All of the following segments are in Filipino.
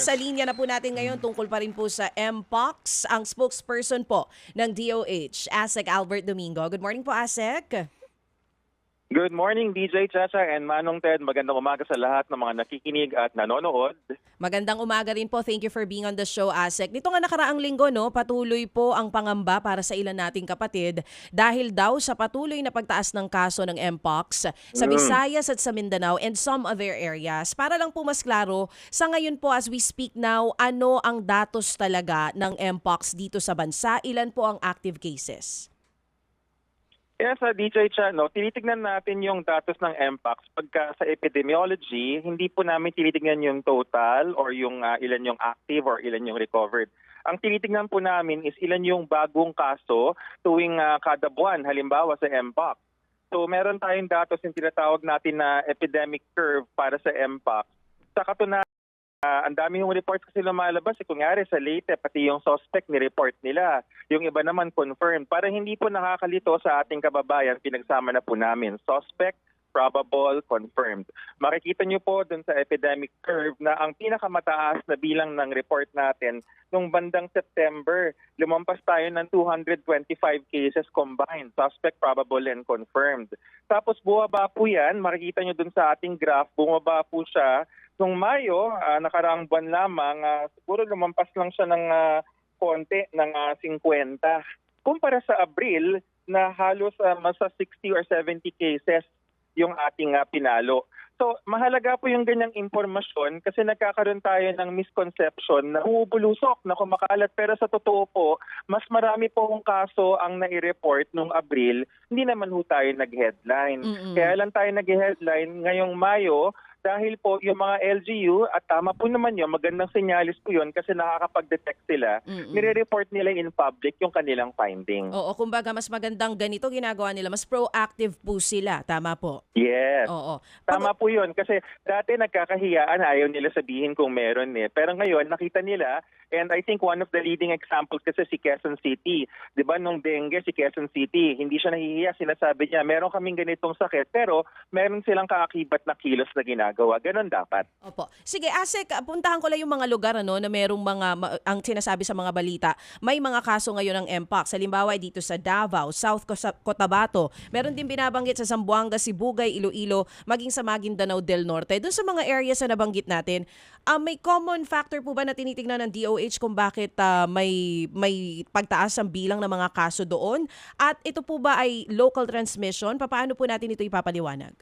Nasa linya na po natin ngayon tungkol pa rin po sa MPOX, ang spokesperson po ng DOH, ASEC Albert Domingo. Good morning po, ASEC. Good morning, DJ Chacha and Manong Ted. Magandang umaga sa lahat ng mga nakikinig at nanonood. Magandang umaga rin po. Thank you for being on the show, ASEC. Nito nga nakaraang linggo, no, patuloy po ang pangamba para sa ilan nating kapatid dahil daw sa patuloy na pagtaas ng kaso ng MPOX sa Mm. Visayas at sa Mindanao and some other areas. Para lang po mas klaro, sa ngayon po as we speak now, ano ang datos talaga ng MPOX dito sa bansa? Ilan po ang active cases? Kaya sa DJ Cha, no, tinitignan natin yung datos ng MPAX. Pagka sa epidemiology, hindi po namin tinitignan yung total or yung ah, ilan yung active or ilan yung recovered. Ang tinitignan po namin is ilan yung bagong kaso tuwing ah, kada buwan, halimbawa sa MPAX. So meron tayong datos yung tinatawag natin na epidemic curve para sa MPAX. Sa katunayan, Ah, ang dami yung reports kasi lumalabas. Eh, kunyari sa Leyte, pati yung suspect ni-report nila. Yung iba naman confirmed. Para hindi po nakakalito sa ating kababayan, pinagsama na po namin. Suspect, probable, confirmed. Makikita niyo po dun sa epidemic curve na ang pinakamataas na bilang ng report natin nung bandang September, lumampas tayo ng 225 cases combined, suspect, probable, and confirmed. Tapos bumaba po yan, makikita niyo dun sa ating graph, bumaba po siya Nung Mayo, ah, nakaraang buwan lamang, ah, siguro lumampas lang siya ng ah, konti, ng ah, 50. Kumpara sa Abril, na halos ah, masa 60 or 70 cases yung ating ah, pinalo. So, mahalaga po yung ganyang impormasyon kasi nagkakaroon tayo ng misconception na umubulusok, na kumakalat. Pero sa totoo po, mas marami po kong kaso ang nai-report nung Abril, hindi naman ho tayo nag-headline. Mm-mm. Kaya lang tayo nag-headline ngayong Mayo dahil po yung mga LGU, at tama po naman yun, magandang senyalis po yun kasi nakakapag-detect sila, Mm-mm. nire-report nila in public yung kanilang finding. Oo, kumbaga mas magandang ganito ginagawa nila. Mas proactive po sila. Tama po. Yes. Oo. Tama po yun. Kasi dati nagkakahiyaan, ayaw nila sabihin kung meron eh. Pero ngayon, nakita nila, and I think one of the leading examples kasi si Quezon City. Di ba nung dengue si Quezon City, hindi siya nahihiya, sinasabi niya, meron kaming ganitong sakit, pero meron silang kaakibat na kilos na ginagawa. Ganon dapat. Opo. Sige, Asek, puntahan ko lang yung mga lugar ano, na merong mga, ang sinasabi sa mga balita, may mga kaso ngayon ng MPOX. Halimbawa, dito sa Davao, South Cotabato. Meron din binabanggit sa Zamboanga, Sibugay, Iloilo, maging sa Maguindanao del Norte. Doon sa mga areas na nabanggit natin, ah, may common factor po ba na tinitingnan ng DOH kung bakit ah, may, may pagtaas ang bilang ng mga kaso doon? At ito po ba ay local transmission? Paano po natin ito ipapaliwanag?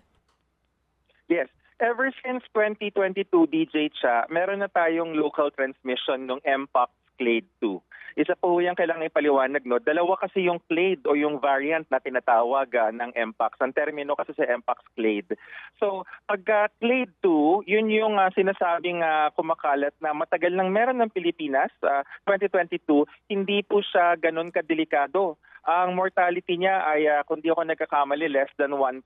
Yes. Ever since 2022, DJ Cha, meron na tayong local transmission ng MPOX Clade 2. Isa po yung kailangan ipaliwanag. No? Dalawa kasi yung clade o yung variant na tinatawag ah, ng MPOX. Ang termino kasi sa MPOX clade. So, pagka clade 2, yun yung ah, sinasabing ah, kumakalat na matagal nang meron ng Pilipinas, ah, 2022, hindi po siya ganun kadelikado. Ang mortality niya ay, ah, kung di ako nagkakamali, less than 1%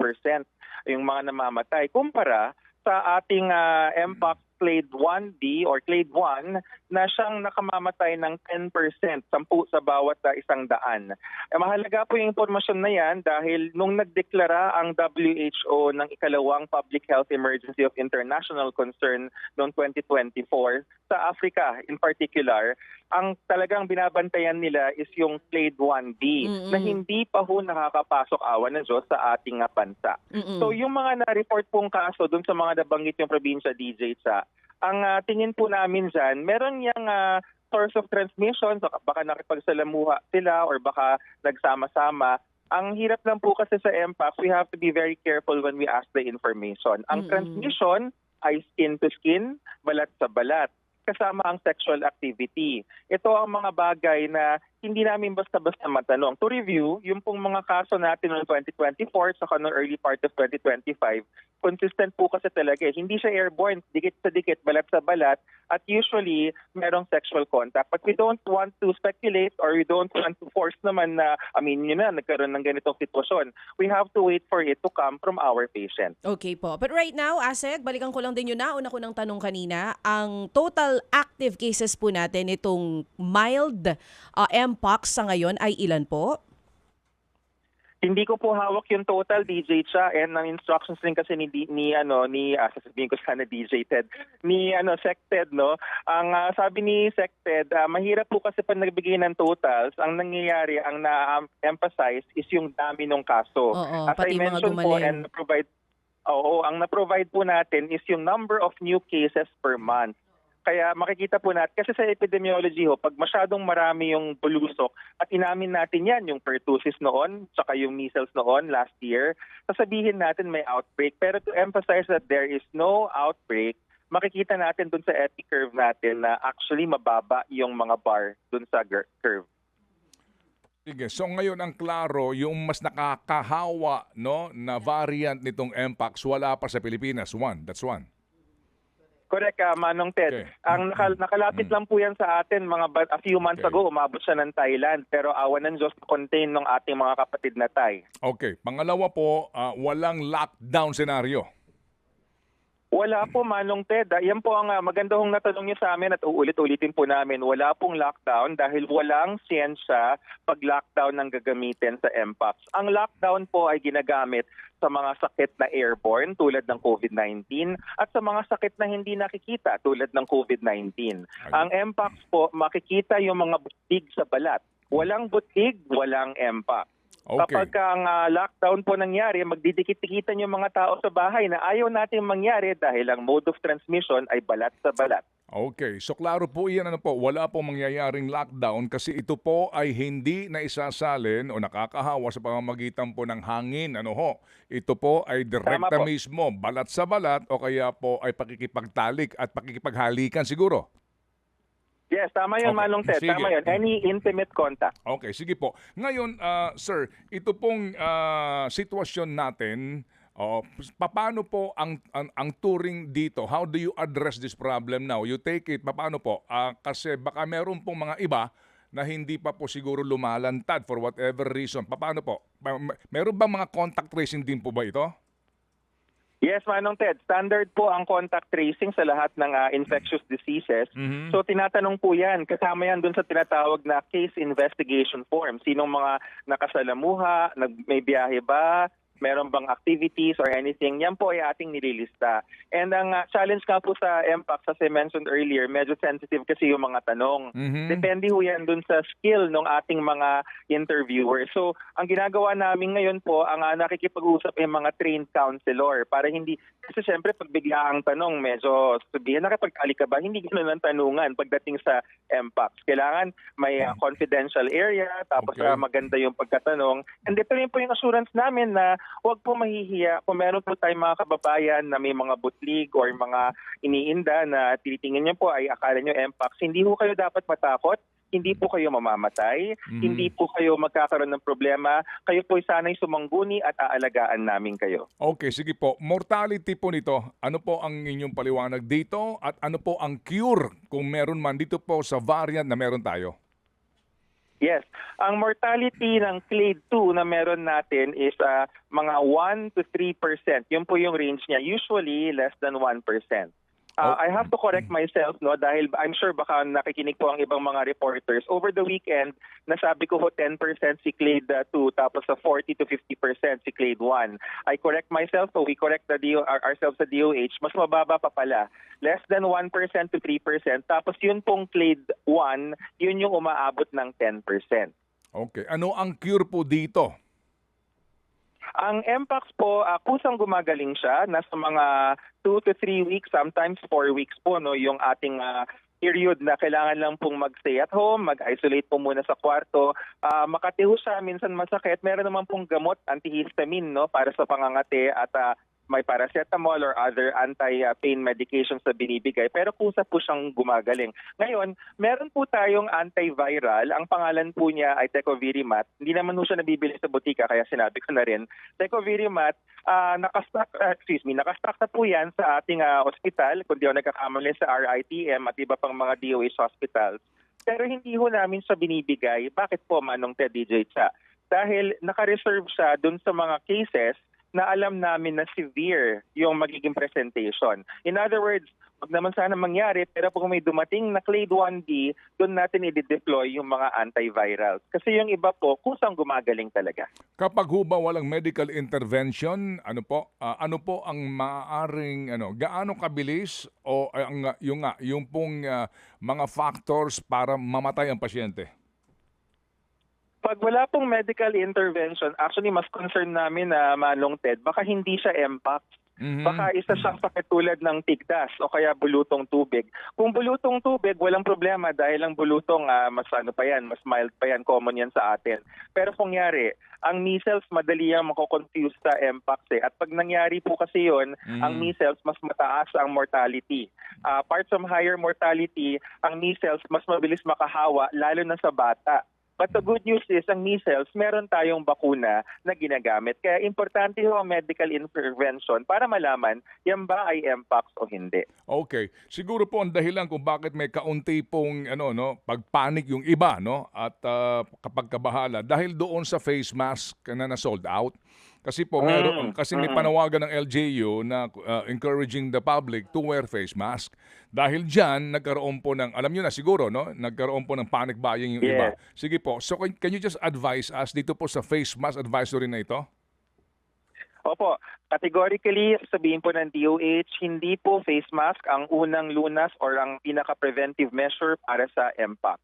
yung mga namamatay. Kumpara sa ating ah, MPOX clade 1B or clade 1 na siyang nakamamatay ng 10%, 10 sa bawat ah, isang daan. Eh, mahalaga po yung impormasyon na yan dahil nung nagdeklara ang WHO ng ikalawang public health emergency of international concern noong 2024 sa Africa in particular, ang talagang binabantayan nila is yung clade 1B Mm-mm. na hindi pa ho nakakapasok awan ng Diyos sa ating ah, bansa. Mm-mm. So yung mga na-report pong kaso dun sa mga nabanggit yung probinsya DJ sa ang ah, tingin po namin dyan, meron yung ah, source of transmission, baka, baka nakipagsalamuha sila or baka nagsama-sama. Ang hirap lang po kasi sa MPAC, we have to be very careful when we ask the information. Ang Mm-mm. transmission ay skin to skin, balat sa balat kasama ang sexual activity. Ito ang mga bagay na hindi namin basta-basta matanong. To review, yung pong mga kaso natin noong 2024 saka no early part of 2025, consistent po kasi talaga. eh. Hindi siya airborne, dikit sa dikit, balat sa balat, at usually merong sexual contact. But we don't want to speculate or we don't want to force naman na, aminin nyo na, nagkaroon ng ganitong sitwasyon. We have to wait for it to come from our patient. Okay po. But right now, Asek, balikan ko lang din yun na. Una ko ng tanong kanina. Ang total active cases po natin, itong mild uh, MPOX sa ngayon ay ilan po? Hindi ko po hawak yung total DJ Cha and ang instructions din kasi ni ni ano ni ah, sasabihin ko sana DJ Ted ni ano Sec Ted no. Ang ah, sabi ni Sec Ted, ah, mahirap po kasi pag nagbigay ng totals, ang nangyayari ang na-emphasize is yung dami ng kaso. Oo, As pati I mga mentioned po gumaling. and provide Oo, ang na-provide po natin is yung number of new cases per month. Kaya makikita po natin, kasi sa epidemiology ho, pag masyadong marami yung bulusok, at inamin natin yan, yung pertussis noon, saka yung measles noon last year, sasabihin natin may outbreak. Pero to emphasize that there is no outbreak, makikita natin dun sa epi curve natin na actually mababa yung mga bar dun sa curve. Sige, so ngayon ang klaro, yung mas nakakahawa no, na variant nitong Mpox, wala pa sa Pilipinas. One, that's one. Correct, ah, Manong Ted. Okay. Ang nakal- nakalapit lang po yan sa atin mga ba- a few months Okay. ago, umabot siya ng Thailand. Pero awan ng Diyos contain ng ating mga kapatid na Thai. Okay, pangalawa po, ah, walang lockdown scenario. Wala po, Manong Ted. Ah, Yan po ang ah, maganda hong natanong niyo sa amin at uulit-ulitin po namin. Wala pong lockdown dahil walang siyensya pag lockdown ng gagamitin sa MPOX. Ang lockdown po ay ginagamit sa mga sakit na airborne tulad ng COVID-19 at sa mga sakit na hindi nakikita tulad ng COVID-19. Ang MPOX po, makikita yung mga butig sa balat. Walang butig, walang MPOX. Okay. Kapag ang ah, lockdown po nangyari, magdidikit-dikitan yung mga tao sa bahay na ayaw nating mangyari dahil ang mode of transmission ay balat sa balat. Okay, so klaro po iyan ano po, wala po mangyayaring lockdown kasi ito po ay hindi na isasalin o nakakahawa sa pamamagitan po ng hangin. Ano ho? Ito po ay direkta po. mismo, balat sa balat o kaya po ay pakikipagtalik at pakikipaghalikan siguro. Yes, tama yun, Okay, Manong Ted. sige. Tama yun. Any intimate contact. Okay, sige po. Ngayon, ah, sir, ito pong ah, sitwasyon natin, oh, paano po ang, ang ang touring dito? How do you address this problem now? You take it, paano po? Ah, kasi baka meron pong mga iba na hindi pa po siguro lumalantad for whatever reason. Paano po? Meron ba mga contact tracing din po ba ito? Yes, Manong Ted. Standard po ang contact tracing sa lahat ng ah, infectious diseases. Mhm. So tinatanong po yan, kasama yan dun sa tinatawag na case investigation form. Sinong mga nakasalamuha, nag, may biyahe ba, meron bang activities or anything, yan po ay ating nililista. And ang ah, challenge nga po sa MPAC, as I mentioned earlier, medyo sensitive kasi yung mga tanong. Mhm. Depende ho yan dun sa skill ng ating mga interviewers. So, ang ginagawa namin ngayon po, ang uh, nakikipag-usap yung mga trained counselor para hindi, kasi syempre pag bigla ang tanong, medyo sabihin, nakipag-ali ka ba? Hindi ganun ang tanungan pagdating sa MPAX. Kailangan may uh, confidential area, tapos Okay. uh, maganda yung pagkatanong. And ito rin po yung assurance namin na huwag po mahihiya. Kung meron po tayong mga kababayan na may mga butlig or mga iniinda na tinitingin niyo po ay akala niyo MPAX, hindi po kayo dapat matakot. Hindi po kayo mamamatay, Mhm. hindi po kayo magkakaroon ng problema. Kayo po sana'y sumangguni at aalagaan namin kayo. Okay, sige po. Mortality po nito, ano po ang inyong paliwanag dito at ano po ang cure kung meron man dito po sa variant na meron tayo? Yes. Ang mortality ng clade 2 na meron natin is ah, mga 1 to 3 percent. Yun po yung range niya. Usually less than 1 Oh. Ah, I have to correct myself no dahil I'm sure baka nakikinig po ang ibang mga reporters. Over the weekend nasabi ko ho 10% si clade ah, 2 tapos sa 40 to 50% si clade 1 I correct myself so we correct the DO, our- ourselves sa DOH mas mababa pa pala. Less than 1% to 3% tapos yun pong clade 1 yun yung umaabot ng 10% Okay, ano ang cure po dito? Ang MPAX po, uh, kusang gumagaling siya. Nasa mga 2 to 3 weeks, sometimes 4 weeks po, no, yung ating ah, period na kailangan lang pong mag-stay at home, mag-isolate po muna sa kwarto. Ah, makatiho siya, minsan masakit. Meron naman pong gamot, antihistamine, no, para sa pangangate at ah, may paracetamol or other anti-pain medications na binibigay. Pero kusa po siyang gumagaling. Ngayon, meron po tayong antiviral. Ang pangalan po niya ay Tecovirimat. Hindi naman po siya nabibili sa butika kaya sinabi ko na rin. Tecovirimat, uh, nakastock, ah, excuse me, nakastock na po yan sa ating ah, ospital. Kung di ako nagkakamali sa RITM at iba pang mga DOH hospitals. Pero hindi ho namin siya binibigay. Bakit po, Manong Ted DJ Cha? Dahil naka-reserve siya dun sa mga cases na alam namin na severe yung magiging presentation. In other words, Wag naman sana mangyari, pero kung may dumating na clade 1B, doon natin i-deploy yung mga antivirals. Kasi yung iba po, kusang gumagaling talaga. Kapag ho ba walang medical intervention, ano po, ah, ano po ang maaaring ano, gaano kabilis o ang yung nga, yung pong ah, mga factors para mamatay ang pasyente? Pag wala pong medical intervention, actually mas concern namin na Manong Ted, baka hindi siya MPAC. Mhm. Baka isa siyang sakit tulad ng tigdas o kaya bulutong tubig. Kung bulutong tubig, walang problema dahil ang bulutong ah, mas ano pa yan, mas mild pa yan, common yan sa atin. Pero kung yari, ang measles madali yung mako-confuse sa MPAX eh. At pag nangyari po kasi yon, Mhm. ang measles mas mataas ang mortality. Ah, apart from higher mortality, ang measles mas mabilis makahawa lalo na sa bata. But the good news is, ang measles, meron tayong bakuna na ginagamit. Kaya importante ho ang medical intervention para malaman yan ba ay MPOX o hindi. Okay. Siguro po ang dahilan kung bakit may kaunti pong ano no, pagpanik yung iba no at ah, kapag kabahala dahil doon sa face mask na na sold out. Kasi po meron Mm, kasi may panawagan ng LGU na ah, encouraging the public to wear face mask. Dahil diyan nagkaroon po ng alam niyo na siguro no, nagkaroon po ng panic buying yung iba. Yes. Sige po. So can, can you just advise us dito po sa face mask advisory na ito? Opo, categorically, sabihin po ng DOH, hindi po face mask ang unang lunas or ang pinaka-preventive measure para sa MPOX.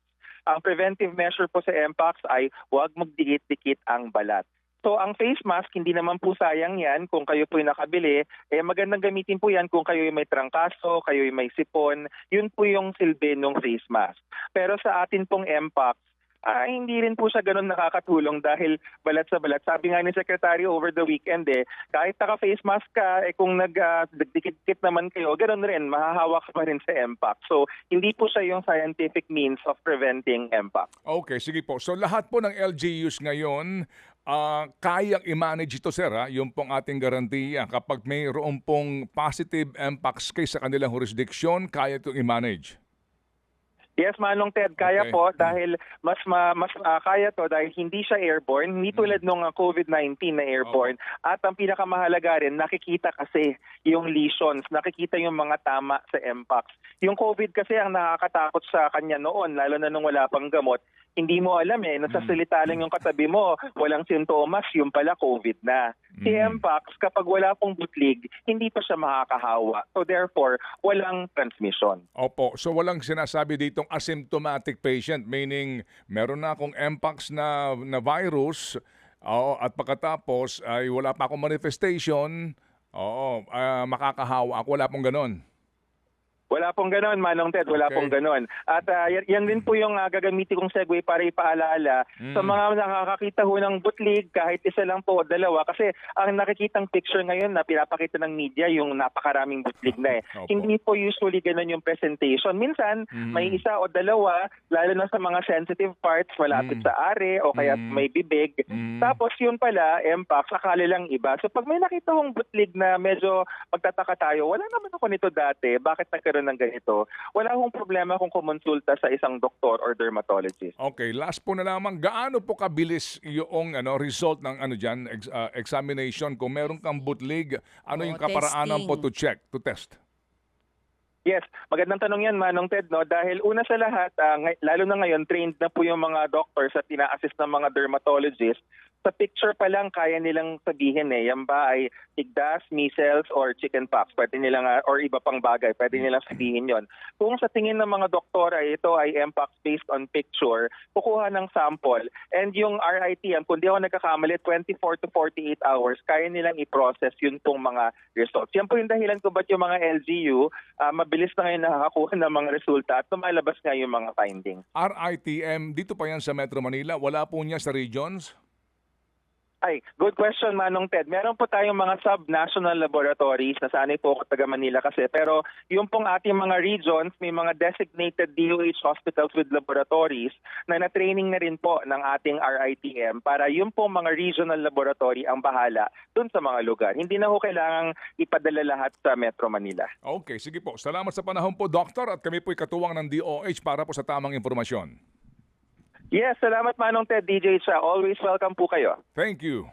Ang preventive measure po sa MPOX ay huwag magdikit-dikit ang balat. So ang face mask, hindi naman po sayang yan kung kayo po'y nakabili. Eh magandang gamitin po yan kung kayo may trangkaso, kayo may sipon. Yun po yung silbi ng face mask. Pero sa atin pong MPOX, ah, hindi rin po siya ganun nakakatulong dahil balat sa balat. Sabi nga ni Secretary over the weekend eh, kahit naka-face mask ka, eh kung nagdikit-dikit naman kayo, ganun rin, mahahawak pa rin sa MPOX. So hindi po siya yung scientific means of preventing MPOX. Okay, sige po. So lahat po ng LGUs ngayon, ah, kayang i-manage ito, sir, ha? yung pong ating garantiya. Kapag mayroon pong positive impacts case sa kanilang jurisdiction, kaya itong i-manage. Yes, Manong Ted, kaya Okay. po dahil mas ma, mas ah, kaya to dahil hindi siya airborne, hindi tulad nung ah, COVID-19 na airborne. At ang pinakamahalaga rin, nakikita kasi yung lesions, nakikita yung mga tama sa MPOX. Yung COVID kasi ang nakakatakot sa kanya noon, lalo na nung wala pang gamot, hindi mo alam eh, nasasalita lang yung katabi mo, walang sintomas, yung pala COVID na. Si Mhm. MPOX, kapag wala pong butlig, hindi pa siya makakahawa. So therefore, walang transmission. Opo, so walang sinasabi ditong asymptomatic patient, meaning meron na akong mpox na, na virus, oo, at pagkatapos ay wala pa akong manifestation, oo, ah, makakahawa ako, wala pong ganon. Wala pong ganon, Manong Ted. Wala Okay. pong ganon. At ah, yan, din po yung uh, gagamitin kong segue para ipaalala sa Mm. mga nakakakita ho ng butlig, kahit isa lang po o dalawa. Kasi ang nakikitang picture ngayon na pinapakita ng media, yung napakaraming butlig na eh. Opo. Hindi po usually ganon yung presentation. Minsan, Mm. may isa o dalawa, lalo na sa mga sensitive parts, malapit Mm. sa are o kaya Mm. may bibig. Mm. Tapos yun pala, MPAX, akala lang iba. So pag may nakita kong butlig na medyo magtataka tayo, wala naman ako nito dati, bakit nagkaroon ng ganito? Wala akong problema kung kumonsulta sa isang doktor or dermatologist. Okay, last po na lamang, gaano po kabilis yung ano result ng ano diyan ex- ah, examination kung meron kang bootleg, ano Oo, yung kaparaanan po testing. to check, to test? Yes, magandang tanong yan, Manong Ted, no? Dahil una sa lahat, ah, ngay- lalo na ngayon, trained na po yung mga doctors at ina-assist ng mga dermatologists. Sa picture pa lang, kaya nilang sabihin eh, yan ba ay tigdas, measles, or chickenpox. Pwede nilang, ah, or iba pang bagay, pwede nilang sabihin yon. Kung sa tingin ng mga doktor ay ito ay mpox based on picture, kukuha ng sample. And yung RIT, yan, kung di ako nagkakamali, 24 to 48 hours, kaya nilang i-process yun pong mga results. Yan po yung dahilan kung ba't yung mga LGU, ah, mabilis na ngayon nakakakuha ng mga resulta at lumalabas nga yung mga findings. RITM, dito pa yan sa Metro Manila, wala po niya sa regions? Ay, good question Manong Ted. Meron po tayong mga sub-national laboratories na sanay po ako taga Manila kasi. Pero yung pong ating mga regions, may mga designated DOH hospitals with laboratories na na-training na rin po ng ating RITM para yung pong mga regional laboratory ang bahala dun sa mga lugar. Hindi na ho kailangang ipadala lahat sa Metro Manila. Okay, sige po. Salamat sa panahon po, Doctor, at kami po'y katuwang ng DOH para po sa tamang impormasyon. Yes, salamat Manong Ted, DJ Cha. Always welcome po kayo. Thank you.